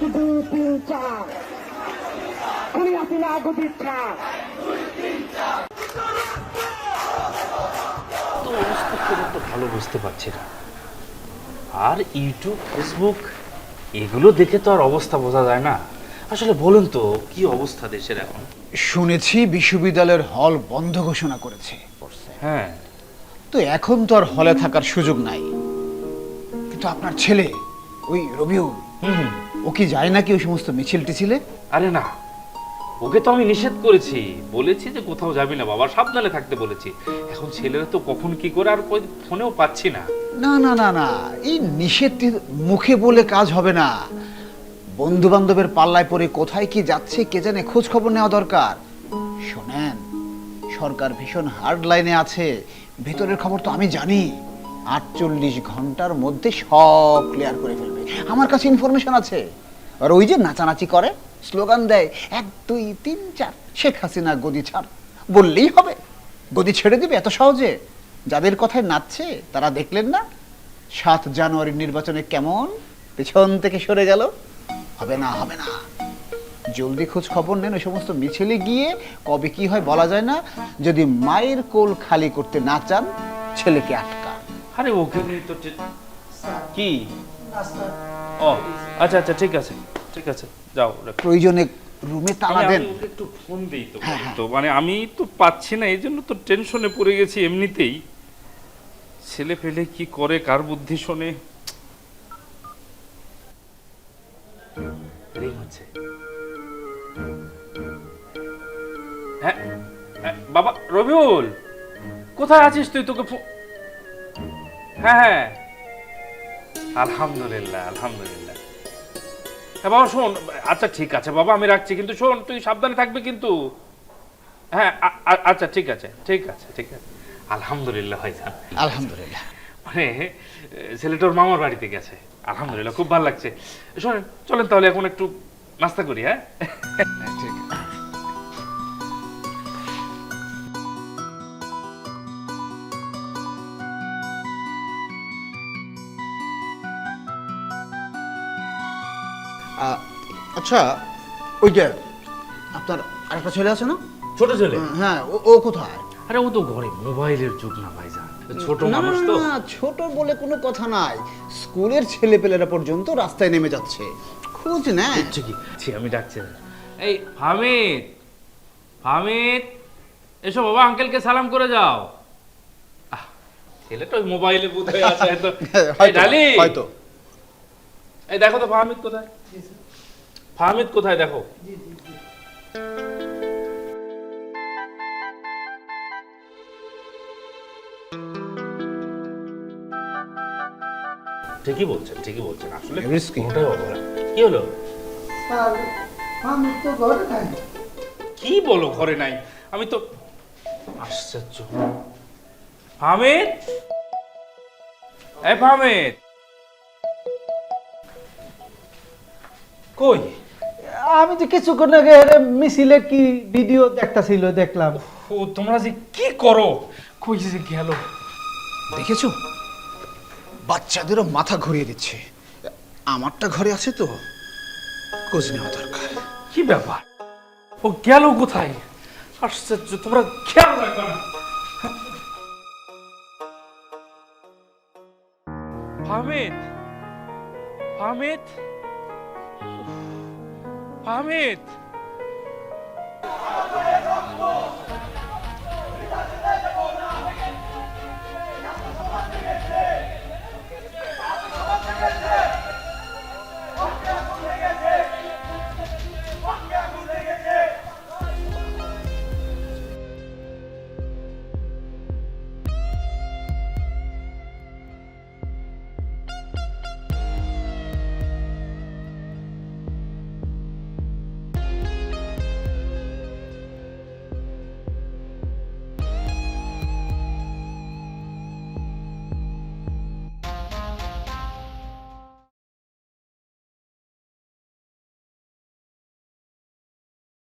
দুই তিন চার। তো খুব একটা ভালো বুঝতে পারছি না। আর ইউটিউব ফেসবুক এগুলো দেখে তো আর অবস্থা বোঝা যায় না। আসলে বলুন তো কি অবস্থা দেশের এখন? শুনেছি বিশ্ববিদ্যালয়ের হল বন্ধ ঘোষণা করেছে। হ্যাঁ। তো এখন তো আর হলে থাকার সুযোগ নাই। কিন্তু আপনার ছেলে ওই রবিউল হুম। ও কি যায় নাকি ওই সমস্ত মিছিল টিছিলে? আরে না ওকে তো আমি নিষেধ করেছি। বলেছি যে কোথাও যাবি না বাবা সাবধানে থাকতে বলেছি। এখন ছেলেরা তো কখন কি করে আর ফোনেও পাচ্ছি না। না না না না এই নিষেধ মুখে বলে কাজ হবে না। বন্ধু বান্ধবের পাল্লায় পড়ে কোথায় কি যাচ্ছে কে জানে খোঁজ খবর নেওয়া দরকার। শোনেন সরকার ভীষণ হার্ড লাইনে আছে। ভেতরের খবর তো আমি জানি। আটচল্লিশ ঘণ্টার মধ্যে সব ক্লিয়ার করে ফেলবে। আমার কাছে ইনফরমেশন আছে। আর ওই যে নাচানাচি করে স্লোগান দেয়, এক, দুই, তিন, চার, শেখ হাসিনা গদি ছাড়। বললেই হবে। গদি ছেড়ে দিবে এত সহজে। যাদের কথায় নাচছে, তারা দেখলেন না। সাত জানুয়ারির নির্বাচনে কেমন? পেছন থেকে সরে গেল। হবে না হবে না। জলদি খোঁজ খবর নেন ওই সমস্ত মিছিলে গিয়ে। কবে কি হয় বলা যায় না। যদি মায়ের কোল খালি করতে না চান, ছেলেকে আটকা আরে ওকে নিয়ে তো কি? ও আচ্ছা আচ্ছা ঠিক আছে ঠিক আছে যাও প্রয়োজনে রুমে তালা দেন। আমি একটু ফোন দিই তো হ্যাঁ, হ্যাঁ। তো মানে আমি তো পাচ্ছি না এই জন্য তো টেনশনে পড়ে গেছি এমনিতেই। ছেলে পেলে কি করে কার বুদ্ধি শোনে? হচ্ছে। হ্যাঁ হ্যাঁ, বাবা রবিউল কোথায় আছিস তুই? তোকে হ্যাঁ হ্যাঁ। আলহামদুলিল্লাহ আলহামদুলিল্লাহ। হ্যাঁ বাবা শোন আচ্ছা ঠিক আছে বাবা আমি রাখছি কিন্তু শোন তুই সাবধানে থাকবি কিন্তু। হ্যাঁ আচ্ছা ঠিক আছে ঠিক আছে ঠিক আছে। আলহামদুলিল্লাহ ভাইজান আলহামদুলিল্লাহ। মানে ছেলেটার মামার বাড়িতে গেছে। আলহামদুলিল্লাহ খুব ভালো লাগছে। শোনেন চলেন তাহলে এখন একটু নাস্তা করি হ্যাঁ? ঠিক আ- আচ্ছা ওই যে আপনার আরেকটা ছেলে আছে না? ছোট ছেলে? হ্যাঁ ও- কোথায়? আরে ও তো ঘরে মোবাইলের যুগ না ভাইজান। ছোট মানুষ তো। না, ছোট বলে কোনো কথা নাই। স্কুলের ছেলেপেলেরা পর্যন্ত রাস্তায় নেমে যাচ্ছে। খোঁজ নেয়। হচ্ছে কি? ছি, আমি ডাকছি না। এই হামিদ! হামিদ! এসো বাবা আঙ্কেলকে সালাম করে যাও। ছেলেটা মোবাইলে বোধ হয়ে আছে হয়তো। এই দেখো তো ফাহমিদ কোথায়? ফাহমিদ কোথায় দেখো? ঠিকই বলছেন ঠিকই বলছেন। আসলে কি হলো? আমি তো ঘরে নাই। কি বলো ঘরে নাই? আমি তো আশ্চর্য। ফাহমিদ? এই ফাহমিদ! কই? আমি যে কিছুক্ষণ আগে এর মিছিলে কি ভিডিও দেখতাছিল দেখলাম। ও তোমরা যে কি করো? কই যে গেল? দেখেছ? বাচ্চাদেরও মাথা ঘুরিয়ে দিচ্ছে। আমারটা ঘরে আছে তো খোঁজ নেওয়া দরকার। কি ব্যাপার? ও গেল কোথায়? আশ্চর্য তোমরা খেয়াল রাখবে না। ফাহমিদ? ফাহমিদ? উফ, ফাহমিদ